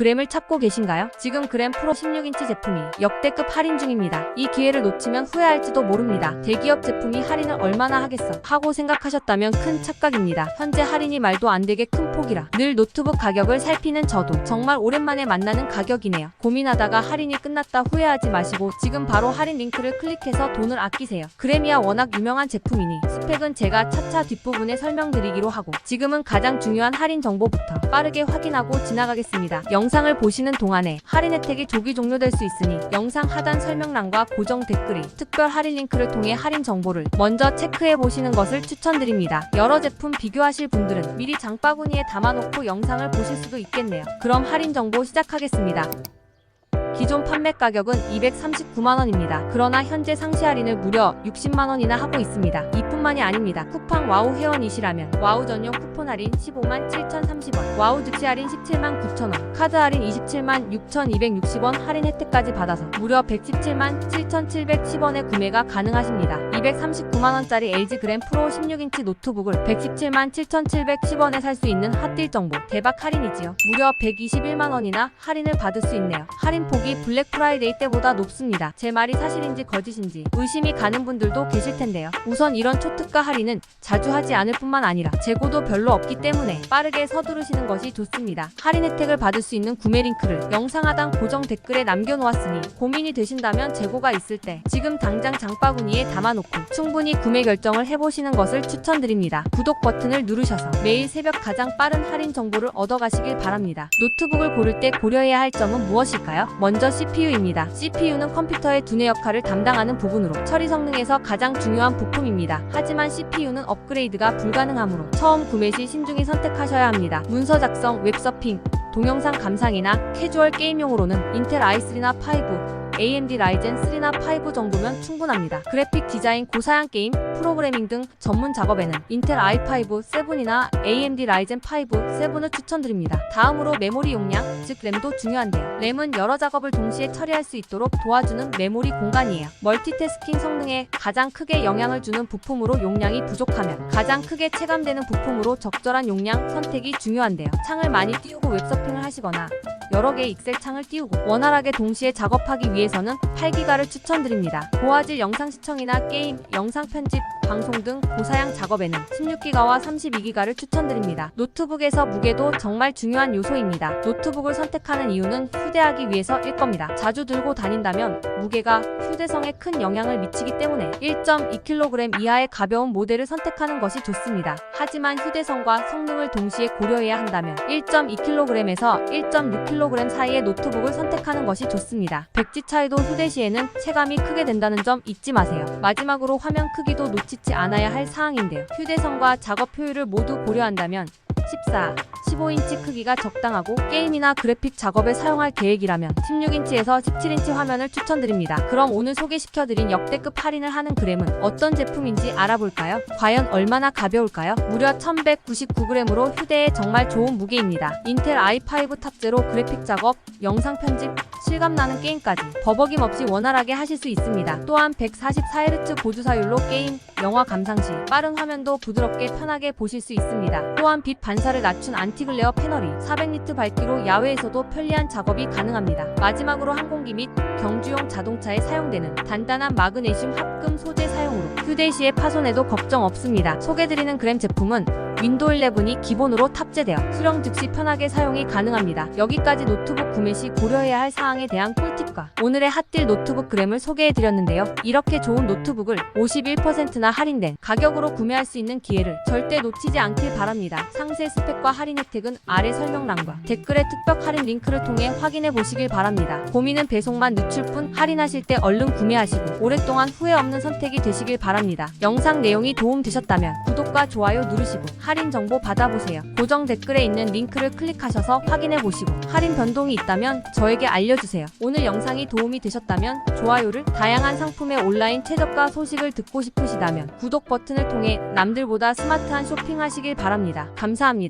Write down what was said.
그램을 찾고 계신가요? 지금 그램 프로 16인치 제품이 역대급 할인 중입니다. 이 기회를 놓치면 후회할지도 모릅니다. 대기업 제품이 할인을 얼마나 하겠어? 하고 생각하셨다면 큰 착각입니다. 현재 할인이 말도 안 되게 큰 폭이라 늘 노트북 가격을 살피는 저도 정말 오랜만에 만나는 가격이네요. 고민하다가 할인이 끝났다 후회하지 마시고 지금 바로 할인 링크를 클릭해서 돈을 아끼세요. 그램이야 워낙 유명한 제품이니 스펙은 제가 차차 뒷부분에 설명드리기로 하고 지금은 가장 중요한 할인 정보부터 빠르게 확인하고 지나가겠습니다. 영 상을 보시는 동안에 할인 혜택이 조기 종료될 수 있으니 영상 하단 설명란과 고정 댓글이 특별 할인 링크를 통해 할인 정보를 먼저 체크해 보시는 것을 추천드립니다. 여러 제품 비교하실 분들은 미리 장바구니에 담아놓고 영상을 보실 수도 있겠네요. 그럼 할인 정보 시작하겠습니다. 기존 판매 가격은 239만원입니다. 그러나 현재 상시 할인을 무려 60만원이나 하고 있습니다. 이 뿐만이 아닙니다. 쿠팡 와우 회원이시라면 와우 전용 쿠폰 할인 15만 7,030원, 와우 즉시 할인 17만 9천원, 카드 할인 27만 6,260원 할인 혜택까지 받아서 무려 117만 7,710원에 구매가 가능하십니다. 239만원짜리 LG 그램 프로 16인치 노트북을 117만 7,710원에 살 수 있는 핫딜 정보 대박 할인이지요. 무려 121만원이나 할인을 받을 수 있네요. 할인 폭이 블랙 프라이데이 때보다 높습니다. 제 말이 사실인지 거짓인지 의심이 가는 분들도 계실 텐데요. 우선 이런 초 특가 할인은 자주 하지 않을 뿐만 아니라 재고도 별로 없기 때문에 빠르게 서두르시는 것이 좋습니다. 할인 혜택을 받을 수 있는 구매 링크를 영상 하단 고정 댓글에 남겨놓았으니 고민이 되신다면 재고가 있을 때 지금 당장 장바구니에 담아놓고 충분히 구매 결정을 해보시는 것을 추천드립니다. 구독 버튼을 누르셔서 매일 새벽 가장 빠른 할인 정보를 얻어가시길 바랍니다. 노트북을 고를 때 고려해야 할 점은 무엇일까요? 먼저 CPU입니다. CPU는 컴퓨터의 두뇌 역할을 담당하는 부분으로 처리 성능에서 가장 중요한 부품입니다. 하지만 CPU는 업그레이드가 불가능하므로 처음 구매 시 신중히 선택하셔야 합니다. 문서 작성, 웹서핑, 동영상 감상이나 캐주얼 게임용으로는 인텔 i3나 5, AMD 라이젠 3나 5 정도면 충분합니다. 그래픽 디자인, 고사양 게임, 프로그래밍 등 전문 작업에는 인텔 i5 7이나 AMD 라이젠 5 7을 추천드립니다. 다음으로 메모리 용량, 즉 램도 중요한데요. 램은 여러 작업을 동시에 처리할 수 있도록 도와주는 메모리 공간이에요. 멀티태스킹 성능에 가장 크게 영향을 주는 부품으로 용량이 부족하면 가장 크게 체감되는 부품으로 적절한 용량 선택이 중요한데요. 창을 많이 띄우고 웹서핑을 하시거나 여러 개의 익셀 창을 띄우고 원활하게 동시에 작업하기 위해서는 8기가를 추천드립니다. 고화질 영상 시청이나 게임, 영상 편집, 방송 등 고사양 작업에는 16기가와 32기가를 추천드립니다. 노트북에서 무게도 정말 중요한 요소입니다. 노트북을 선택하는 이유는 휴대하기 위해서일 겁니다. 자주 들고 다닌다면 무게가 휴대성에 큰 영향을 미치기 때문에 1.2kg 이하의 가벼운 모델을 선택하는 것이 좋습니다. 하지만 휴대성과 성능을 동시에 고려해야 한다면 1.2kg에서 1.6kg 사이의 노트북을 선택하는 것이 좋습니다. 백지 차이도 휴대 시에는 체감이 크게 된다는 점 잊지 마세요. 마지막으로 화면 크기도 놓치지 않아야 할 사항인데요. 휴대성과 작업 효율을 모두 고려한다면 14, 15인치 크기가 적당하고 게임이나 그래픽 작업에 사용할 계획이라면 16인치에서 17인치 화면을 추천드립니다. 그럼 오늘 소개시켜드린 역대급 할인을 하는 그램은 어떤 제품인지 알아볼까요? 과연 얼마나 가벼울까요? 무려 1199g으로 휴대에 정말 좋은 무게입니다. 인텔 i5 탑재로 그래픽 작업, 영상 편집, 실감나는 게임까지 버벅임 없이 원활하게 하실 수 있습니다. 또한 144Hz 고주사율로 게임, 영화 감상 시 빠른 화면도 부드럽게 편하게 보실 수 있습니다. 또한 빛 반 사를 낮춘 안티글레어 패널이 400니트 밝기로 야외에서도 편리한 작업이 가능합니다. 마지막으로 항공기 및 경주용 자동차에 사용되는 단단한 마그네슘 합금 소재 사용으로 휴대 시에 파손에도 걱정 없습니다. 소개드리는 그램 제품은 윈도우 11이 기본으로 탑재되어 수령 즉시 편하게 사용이 가능합니다. 여기까지 노트북 구매 시 고려해야 할 사항에 대한 꿀팁과 오늘의 핫딜 노트북 그램을 소개해드렸는데요. 이렇게 좋은 노트북을 51%나 할인된 가격으로 구매할 수 있는 기회를 절대 놓치지 않길 바랍니다. 상세 스펙과 할인 혜택은 아래 설명란과 댓글의 특별 할인 링크를 통해 확인해 보시길 바랍니다. 고민은 배송만 늦출 뿐 할인하실 때 얼른 구매하시고 오랫동안 후회 없는 선택이 되시길 바랍니다. 영상 내용이 도움 되셨다면 구독과 좋아요 누르시고 할인 정보 받아보세요. 고정 댓글에 있는 링크를 클릭하셔서 확인해 보시고 할인 변동이 있다면 저에게 알려주세요. 오늘 영상이 도움이 되셨다면 좋아요를 다양한 상품의 온라인 최저가 소식을 듣고 싶으시다면 구독 버튼을 통해 남들보다 스마트한 쇼핑하시길 바랍니다. 감사합니다.